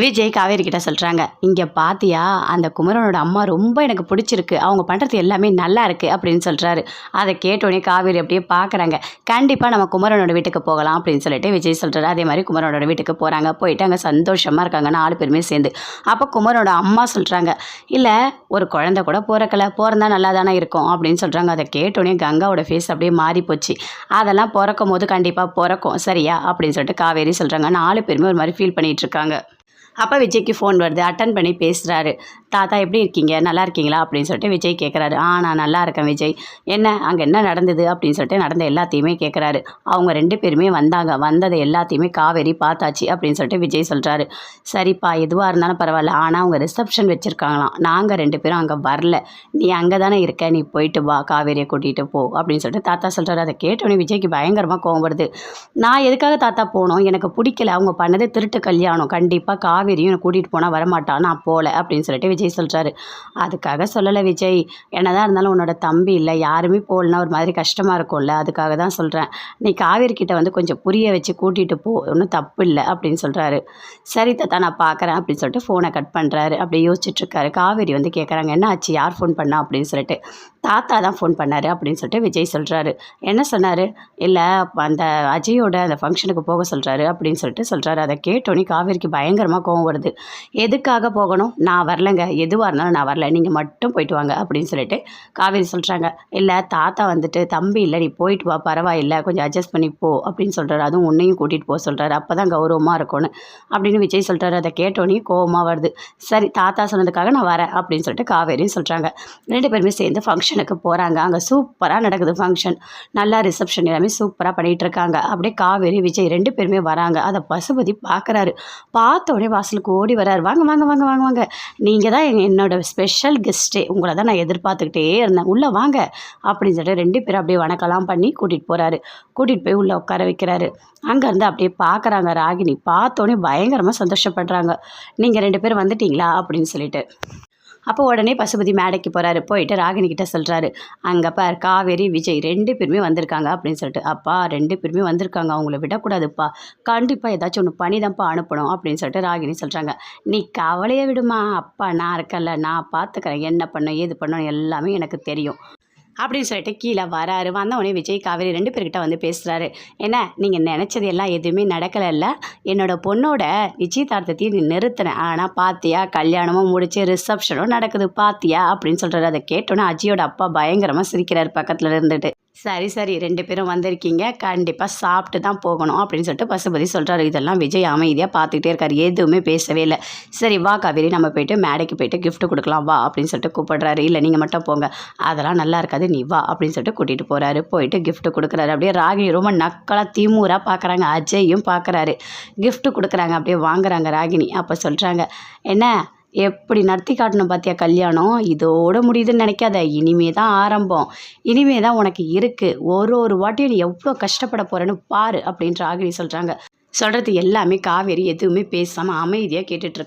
விஜய் காவேரி கிட்ட சொல்கிறாங்க இங்கே பாத்தியா அந்த குமரனோட அம்மா ரொம்ப எனக்கு பிடிச்சிருக்கு அவங்க பண்ணுறது எல்லாமே நல்லா இருக்குது அப்படின்னு சொல்கிறாரு அதை கேட்டோடனே காவேரி அப்படியே பார்க்குறாங்க கண்டிப்பாக நம்ம குமரனோட வீட்டுக்கு போகலாம் அப்படின்னு சொல்லிட்டு விஜய் சொல்கிறாரு அதே மாதிரி குமரனோட வீட்டுக்கு போகிறாங்க போயிட்டு அங்கே சந்தோஷமாக இருக்காங்க நாலு பேருமே சேர்ந்து. அப்போ குமரனோட அம்மா சொல்கிறாங்க இல்லை ஒரு குழந்தை கூட பிறக்கல பிறந்தா நல்லா தானே இருக்கும் அப்படின்னு சொல்கிறாங்க அதை கேட்டோடனே கங்காவோட ஃபேஸ் அப்படியே மாறி போச்சு. அதெல்லாம் பிறக்கும் போது கண்டிப்பாக பிறக்கும் சரியா அப்படின்னு சொல்லிட்டு காவேரி சொல்கிறாங்க நாலு பேருமே ஒரு மாதிரி ஃபீல் பண்ணிகிட்டு இருக்காங்க. அப்போ விஜய்க்கு ஃபோன் வருது. அட்டன் பண்ணி பேசுகிறாரு தாத்தா எப்படி இருக்கீங்க? நல்லா இருக்கீங்களா? அப்படின்னு சொல்லிட்டு விஜய் கேட்குறாரு ஆ நான் நல்லா இருக்கேன் விஜய். என்ன அங்கே என்ன நடந்தது? அப்படின்னு சொல்லிட்டு நடந்த எல்லாத்தையுமே கேட்குறாரு அவங்க ரெண்டு பேருமே வந்தாங்க. வந்ததை எல்லாத்தையுமே காவேரி பார்த்தாச்சு அப்படின்னு சொல்லிட்டு விஜய் சொல்கிறாரு சரிப்பா எதுவாக இருந்தாலும் பரவாயில்ல. ஆனால் அவங்க ரிசப்ஷன் வச்சுருக்காங்களாம். நாங்கள் ரெண்டு பேரும் அங்கே வரல. நீ அங்கே தானே இருக்க. நீ போயிட்டு வா. காவேரியை கூட்டிகிட்டு போ. அப்படின்னு சொல்லிட்டு தாத்தா சொல்கிறாரு அதை கேட்டோன்னே விஜய்க்கு பயங்கரமாக கோவம் வருது. நான் எதுக்காக தாத்தா போனோம்? எனக்கு பிடிக்கல. அவங்க பண்ணது திருட்டு கல்யாணம். கண்டிப்பாக கா காவேரியும் என்னை கூட்டிகிட்டு போனால் வரமாட்டா நான் போகல அப்படின்னு சொல்லிட்டு விஜய் சொல்கிறாரு அதுக்காக சொல்லலை விஜய். என்னதான் இருந்தாலும் உன்னோட தம்பி இல்லை யாருமே போகலன்னா ஒரு மாதிரி கஷ்டமாக இருக்கும்ல. அதுக்காக தான் சொல்கிறேன் நீ காவேரிக்கிட்ட வந்து கொஞ்சம் புரிய வச்சு கூட்டிகிட்டு போ ஒன்றும் தப்பு இல்லை அப்படின்னு சொல்கிறாரு சரி தாத்தா நான் பார்க்குறேன் அப்படின்னு சொல்லிட்டு ஃபோனை கட் பண்ணுறாரு அப்படியே யோசிச்சுட்ருக்காரு காவேரி வந்து கேட்குறாங்க என்ன ஆச்சு? யார் ஃபோன் பண்ணா? அப்படின்னு சொல்லிட்டு. தாத்தா தான் ஃபோன் பண்ணார் அப்படின்னு சொல்லிட்டு விஜய் சொல்கிறாரு என்ன சொன்னார்? இல்லை அந்த அஜயோட அந்த ஃபங்க்ஷனுக்கு போக சொல்கிறாரு அப்படின்னு சொல்லிட்டு சொல்கிறாரு அதை கேட்டோன்னே காவேரிக்கு பயங்கரமாக கோவம் வருது. எதுக்காக போகணும்? நான் வரலைங்க. எதுவாக இருந்தாலும் நான் வரல. நீங்கள் மட்டும் போயிட்டு வாங்க அப்படின்னு சொல்லிட்டு காவேரி சொல்கிறாங்க இல்லை தாத்தா வந்துட்டு தம்பி இல்லை நீ போயிட்டு வா பரவாயில்லை. கொஞ்சம் அட்ஜஸ்ட் பண்ணி போ. அப்படின்னு சொல்கிறாரு அதுவும் உன்னையும் கூட்டிகிட்டு போக சொல்கிறாரு அப்போ தான் கௌரவமாக இருக்கணும் அப்படின்னு விஜய் சொல்கிறாரு அதை கேட்டோன்னே கோவமாக வருது. சரி தாத்தா சொன்னதுக்காக நான் வரேன் அப்படின்னு சொல்லிட்டு காவேரியும் சொல்கிறாங்க ரெண்டு பேருமே சேர்ந்து ஃபங்க்ஷன் ஃபங்க்ஷனுக்கு போகிறாங்க அங்கே சூப்பராக நடக்குது ஃபங்க்ஷன் நல்லா ரிசப்ஷன் எல்லாமே சூப்பராக பண்ணிகிட்டு இருக்காங்க அப்படியே காவேரி விஜய் ரெண்டு பேருமே வராங்க. அதை பசுபதி பார்க்குறாரு பார்த்த உடனே வாசலுக்கு ஓடி வராரு. வாங்க வாங்க வாங்க வாங்க வாங்க. நீங்கள் தான் எங்க- என்னோடய ஸ்பெஷல் கெஸ்ட்டு உங்களை தான் நான் எதிர்பார்த்துக்கிட்டே இருந்தேன். உள்ளே வாங்க. அப்படின்னு சொல்லிட்டு ரெண்டு பேரும் அப்படியே வணக்கம்லாம் பண்ணி கூட்டிகிட்டு போகிறாரு கூட்டிகிட்டு போய் உள்ளே உட்கார வைக்கிறாரு. அங்கேருந்து அப்படியே பார்க்குறாங்க ராகினி. பார்த்தோன்னே பயங்கரமாக சந்தோஷப்படுறாங்க. நீங்கள் ரெண்டு பேரும் வந்துட்டீங்களா? அப்படின்னு சொல்லிட்டு. அப்போ உடனே பசுபதி மேடைக்கு போகிறாரு போயிட்டு ராகினிக்கிட்ட சொல்கிறாரு அங்கே பார் காவேரி விஜய் ரெண்டு பேருமே வந்திருக்காங்க அப்படின்னு சொல்லிட்டு. அப்பா ரெண்டு பேருமே வந்திருக்காங்க அவங்கள விடக்கூடாதுப்பா. கண்டிப்பாக ஏதாச்சும் ஒன்று பண்ணி தான்ப்பா அனுப்பணும் அப்படின்னு சொல்லிட்டு ராகினி சொல்கிறாங்க நீ கவலையை விடுமா அப்பா நான் இருக்கேன்ல நான் பார்த்துக்கிறேன் என்ன பண்ண ஏது பண்ணணும் எல்லாமே எனக்கு தெரியும். அப்படின்னு சொல்லிட்டு கீழே வராரு. வந்த விஜய் காவேரி ரெண்டு பேர்கிட்ட வந்து பேசுகிறாரு என்ன நீங்கள் நினச்சது எல்லாம் எதுவுமே நடக்கலைல்ல? என்னோட பொண்ணோட நிச்சயதார்த்தத்தையும் நீ நிறுத்தினேன் ஆனால் பாத்தியா கல்யாணமும் முடிச்சு ரிசப்ஷனும் நடக்குது. பாத்தியா? அப்படின்னு சொல்கிறாரு அதை கேட்டோன்னே அஜியோட அப்பா பயங்கரமாக சிரிக்கிறார் பக்கத்தில் இருந்துட்டு. சரி சரி. ரெண்டு பேரும் வந்திருக்கீங்க. கண்டிப்பாக சாப்பிட்டு தான் போகணும் அப்படின்னு சொல்லிட்டு பசுபதி சொல்கிறாரு இதெல்லாம் விஜய் அமைதியாக பார்த்துக்கிட்டே இருக்காரு. எதுவுமே பேசவே இல்லை. சரி வா காவேரி நம்ம போயிட்டு மேடைக்கு போயிட்டு கிஃப்ட் கொடுக்கலாம். வா அப்படின்னு சொல்லிட்டு கூப்பிடுறாரு. இல்லை நீங்கள் மட்டும் போங்க. அதெல்லாம் நல்லா இருக்காது. நீ வா அப்படின்னு சொல்லிட்டு கூட்டிகிட்டு போகிறாரு போயிட்டு கிஃப்ட் கொடுக்குறாரு. அப்படியே ராகினி ரொம்ப நக்கலாக திமுறாக பார்க்குறாங்க அஜயும் பார்க்குறாரு கிஃப்ட் கொடுக்குறாங்க. அப்படியே வாங்குறாங்க ராகினி. அப்போ சொல்கிறாங்க என்ன? எப்படி நடத்தி காட்டணும் பார்த்தியா கல்யாணம்? இதோட முடியுதுன்னு நினைக்காத. இனிமே தான் ஆரம்பம். இனிமே தான் உனக்கு இருக்குது ஒரு ஒரு வாட்டியும் நீ எவ்வளோ கஷ்டப்பட போகிறேன்னு பாரு அப்படின்ற ஆகிரி சொல்கிறாங்க சொல்கிறது எல்லாமே காவேரி எதுவுமே பேசாமல் அமைதியாக கேட்டுட்ருக்கு